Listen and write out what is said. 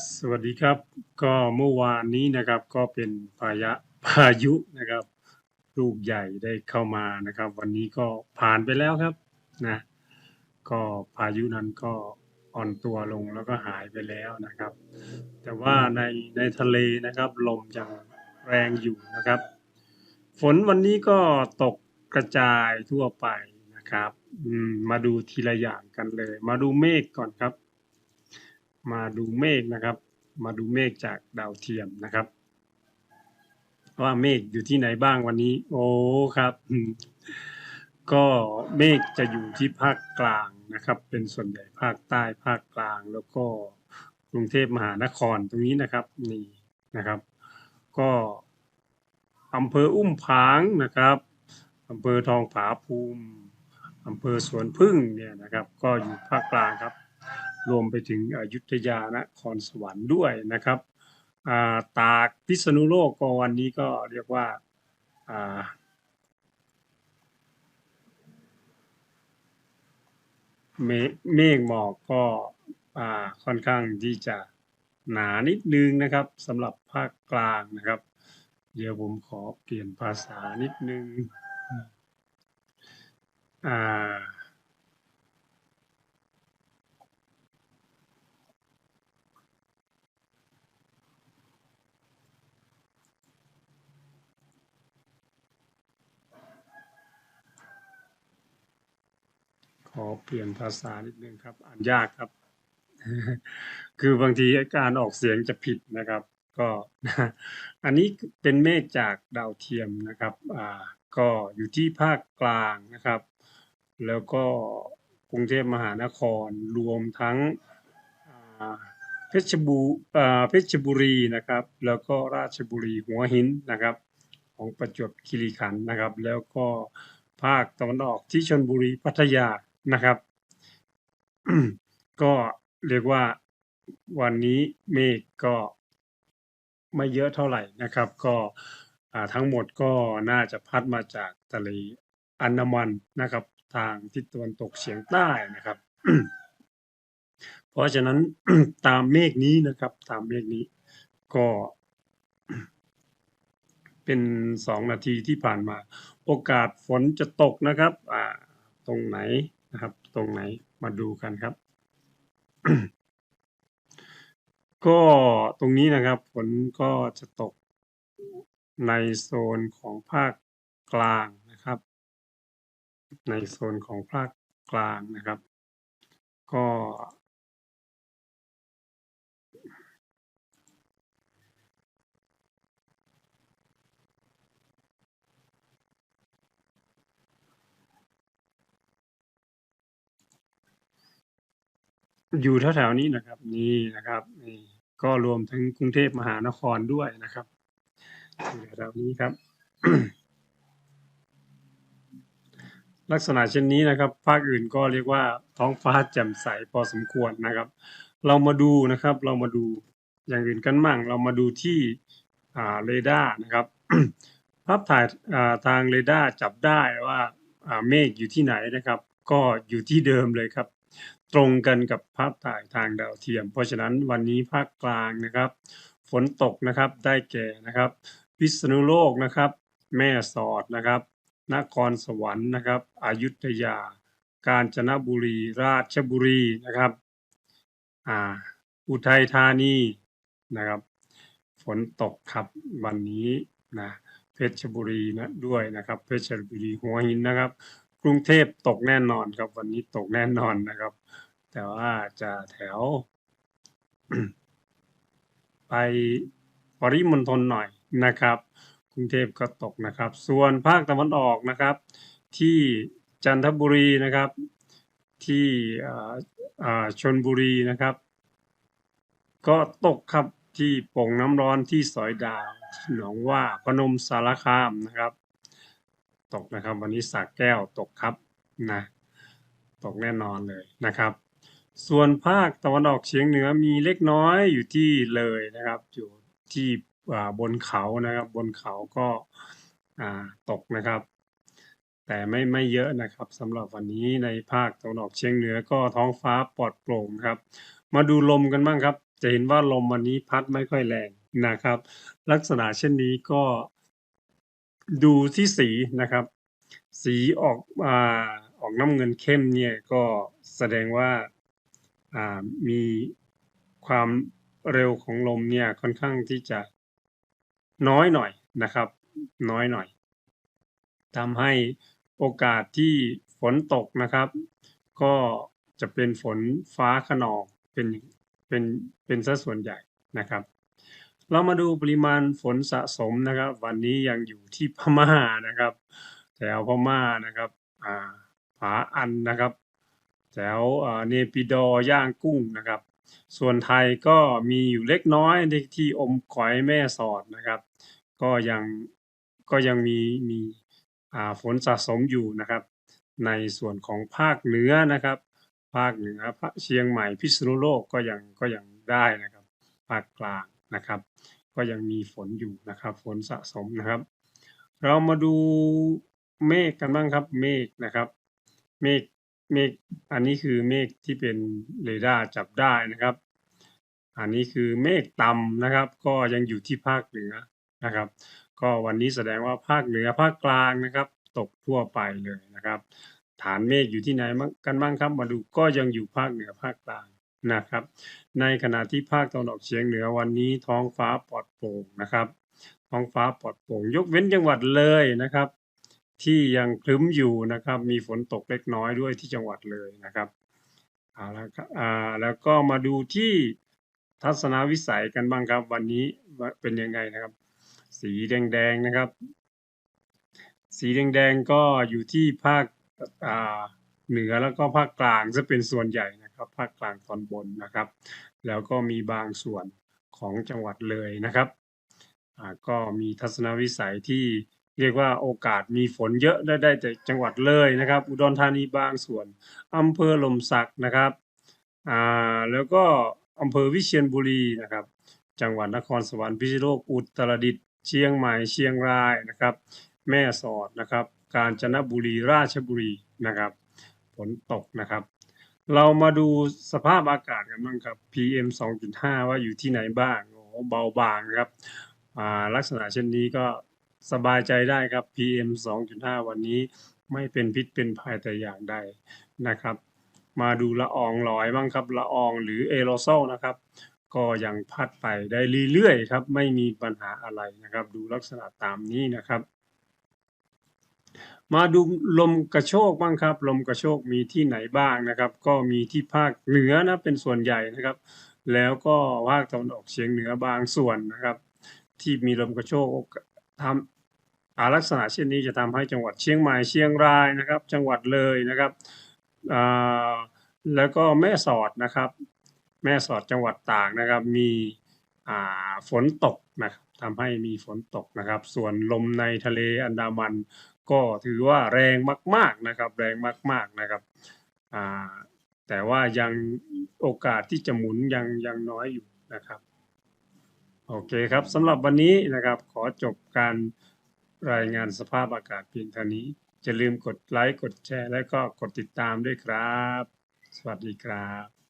สวัสดีครับ ก็เมื่อวานนี้นะครับก็เป็นพายะพายุนะครับลูกใหญ่ได้เข้ามานะครับ วันนี้ก็ผ่านไปแล้วครับนะก็พายุนั้นก็อ่อนตัวลงแล้วก็หายไปแล้วนะครับ แต่ว่าในในทะเลนะครับลมยังแรงอยู่นะครับ ฝนวันนี้ก็ตกกระจายทั่วไปนะครับอืมมาดูทีละอย่างกันเลย มาดูเมฆก่อนครับ มาดูเมฆนะครับ มาดูเมฆจากดาวเทียมนะครับ ว่าเมฆอยู่ที่ไหนบ้างวันนี้ โอ้ครับ ก็เมฆจะอยู่ที่ภาคกลางนะครับ เป็นส่วนใหญ่ภาคใต้ภาคกลางแล้วก็กรุงเทพมหานครตรงนี้นะครับนี่นะครับ ก็อำเภออุ้มผางนะครับอำเภอทองผาภูมิอำเภอสวนพึ่งเนี่ยนะครับ ก็อยู่ภาคกลางครับ รวมไปถึงอยุธยานครสวรรค์ด้วยนะครับาตากพิษณุโลกก็วันนี้ก็เรียกว่าาเมฆหมอกก็ค่อนข้างที่จะหนานิดนึงนะครับสำหรับภาคกลางนะครับ เดี๋ยวผมขอเปลี่ยนภาษานิดนึงอ่า ขอเปลี่ยนภาษานิดนึงครับ อ่านยากครับ คือบางทีการออกเสียงจะผิดนะครับ ก็อันนี้เป็นเมฆจากดาวเทียมนะครับอ่าก็อยู่ที่ภาคกลางนะครับ แล้วก็กรุงเทพมหานครรวมทั้งเพชรบูเพชรบุรีนะครับ แล้วก็ราชบุรีหัวหินนะครับ ของประจวบคีรีขันธ์นะครับ แล้วก็ภาคตะวันออกที่ชลบุรีพัทยา นะครับ ก็เรียกว่าวันนี้เมฆก็ไม่เยอะเท่าไหร่นะครับ ก็ทั้งหมดก็น่าจะพัดมาจากทะเลอันดามันนะครับ ทางทิศตะวันตกเฉียงใต้นะครับ เพราะฉะนั้นตามเมฆนี้นะครับ ตามเมฆนี้ก็เป็นสองนาทีที่ผ่านมา โอกาสฝนจะตกนะครับ อ่า ตรงไหน นะครับ ตรงไหนมาดูกันครับ ก็ตรงนี้นะครับ ฝนก็จะตกในโซนของภาคกลางนะครับ ในโซนของภาคกลางนะครับ ก็ อยู่แถวๆนี้นะครับ นี่นะครับนี่ก็รวมถึงกรุงเทพมหานครด้วยนะครับอยู่แถวๆนี้ครับ ลักษณะเช่นนี้นะครับ ภาคอื่นก็เรียกว่าท้องฟ้าแจ่มใสพอสมควรนะครับ เรามาดูนะครับ เรามาดูอย่างอื่นกันมั่ง เรามาดูที่อ่าเรดาร์นะครับภาพถ่ายอ่าทางเรดาร์จับได้ว่าอ่าเมฆอยู่ที่ไหนนะครับ ก็อยู่ที่เดิมเลยครับ ตรงกันกับภาพถ่ายทางดาวเทียม เพราะฉะนั้นวันนี้ภาคกลางนะครับ ฝนตกนะครับได้แก่นะครับ พิษณุโลกนะครับ แม่สอดนะครับ นครสวรรค์นะครับอยุธยา กาญจนบุรี ราชบุรีนะครับอ่าอุทัยธานีนะครับ ฝนตกครับวันนี้นะเพชรบุรีนะด้วยนะครับ เพชรบุรีหัวหินนะครับ กรุงเทพตกแน่นอนครับ วันนี้ตกแน่นอนนะครับ แต่ว่าจะแถว ไปปริมณฑลหน่อยนะครับ กรุงเทพก็ตกนะครับ ส่วนภาคตะวันออกนะครับ ที่จันทบุรีนะครับ ที่ชนบุรีนะครับ ก็ตกครับที่โป่งน้ำร้อนที่สอยดาวหนองว่าพนมสารคามนะครับ ตกนะครับ วันนี้สระแก้วตกครับนะตกแน่นอนเลยนะครับ ส่วนภาคตะวันออกเฉียงเหนือมีเล็กน้อยอยู่ที่เลยนะครับ อยู่ที่บนเขานะครับ บนเขาก็ตกนะครับ แต่ไม่ไม่เยอะนะครับสำหรับวันนี้ในภาคตะวันออกเฉียงเหนือก็ท้องฟ้าปลอดโปร่งครับ มาดูลมกันบ้างครับ จะเห็นว่าลมวันนี้พัดไม่ค่อยแรงนะครับ ลักษณะเช่นนี้ก็ ดูที่สีนะครับ สีออกอ่าออกน้ำเงินเข้มเนี่ยก็แสดงว่าอ่ามีความเร็วของลมเนี่ยค่อนข้างที่จะน้อยหน่อยนะครับ น้อยหน่อยทำให้โอกาสที่ฝนตกนะครับ ก็จะเป็นฝนฟ้าขนองเป็นเป็นเป็นซะส่วนใหญ่นะครับ เรามาดูปริมาณฝนสะสมนะครับ วันนี้ยังอยู่ที่พม่านะครับแถวพม่านะครับอ่าผาอันนะครับแถวเนปิดอย่างกุ้งนะครับ ส่วนไทยก็มีอยู่เล็กน้อยในที่อมก๋อยแม่สอดนะครับ ก็ยังก็ยังมีมีอ่าฝนสะสมอยู่นะครับ ในส่วนของภาคเหนือนะครับ ภาคเหนือเชียงใหม่พิษณุโลกก็ยังก็ยังได้นะครับ ภาคกลาง นะครับ ก็ยังมีฝนอยู่นะครับฝนสะสมนะครับ เรามาดูเมฆกันบ้างครับเมฆนะครับ เมฆเมฆอันนี้คือเมฆที่เป็นเรดาร์จับได้นะครับ อันนี้คือเมฆต่ำนะครับ ก็ยังอยู่ที่ภาคเหนือนะครับ ก็วันนี้แสดงว่าภาคเหนือภาคกลางนะครับ ตกทั่วไปเลยนะครับ ฐานเมฆอยู่ที่ไหนบ้างกันบ้างครับ มาดูก็ยังอยู่ภาคเหนือภาคกลาง นะครับ ในขณะที่ภาคตะวันออกเฉียงเหนือวันนี้ท้องฟ้าปลอดโปร่งนะครับ ท้องฟ้าปลอดโปร่ง ยกเว้นจังหวัดเลยนะครับ ที่ยังครึ้มอยู่นะครับ มีฝนตกเล็กน้อยด้วยที่จังหวัดเลยนะครับเอาละครับอ่าแล้วก็มาดูที่ทัศนวิสัยกันบ้างครับ วันนี้เป็นยังไงนะครับ สีแดงๆนะครับ สีแดงๆก็อยู่ที่ภาคอ่า เหนือแล้วก็ภาคกลางจะเป็นส่วนใหญ่นะครับ ภาคกลางตอนบนนะครับ แล้วก็มีบางส่วนของจังหวัดเลยนะครับก็มีทัศนวิสัยที่เรียกว่าโอกาสมีฝนเยอะได้ได้แต่จังหวัดเลยนะครับ อุดรธานีบางส่วนอำเภอลมสักนะครับอ่าแล้วก็อำเภอวิเชียรบุรีนะครับ จังหวัดนครสวรรค์พิษณุโลกอุตรดิตถ์เชียงใหม่เชียงรายนะครับ แม่สอดนะครับ กาญจนบุรีราชบุรีนะครับ นตกนะครับ เรามาดูสภาพอากาศกันบ้างครับ PM 2.5 ว่าอยู่ที่ไหนบ้างโอ้เบาบางครับลักษณะเช่นนี้ก็สบายใจได้ครับ PM 2.5 วันนี้ไม่เป็นพิษเป็นภัยแต่อย่างใดนะครับ มาดูละอองลอยบ้างครับละอองหรือเอโรโซลนะครับ ก็ยังพัดไปได้เรื่อยๆครับ ไม่มีปัญหาอะไรนะครับ ดูลักษณะตามนี้นะครับ มาดูลมกระโชกบ้างครับ ลมกระโชกมีที่ไหนบ้างนะครับ ก็มีที่ภาคเหนือนะเป็นส่วนใหญ่นะครับ แล้วก็ภาคตะวันออกเฉียงเหนือบางส่วนนะครับ ที่มีลมกระโชกทำอาลักษณะเช่นนี้จะทำให้จังหวัดเชียงใหม่เชียงรายนะครับ จังหวัดเลยนะครับแล้วก็แม่สอดนะครับ แม่สอดจังหวัดตากนะครับ มีฝนตกนะครับทำให้มีฝนตกนะครับ ส่วนลมในทะเลอันดามัน ก็ถือว่าแรงมาก ๆนะครับ แรงมาก ๆนะครับอ่าแต่ว่ายังโอกาสที่จะหมุนยังยังน้อยอยู่นะครับโอเคครับสำหรับวันนี้นะครับ ขอจบการรายงานสภาพอากาศเพียงเท่านี้อย่าลืมกดไลค์กดแชร์ และก็กดติดตามด้วยครับ สวัสดีครับ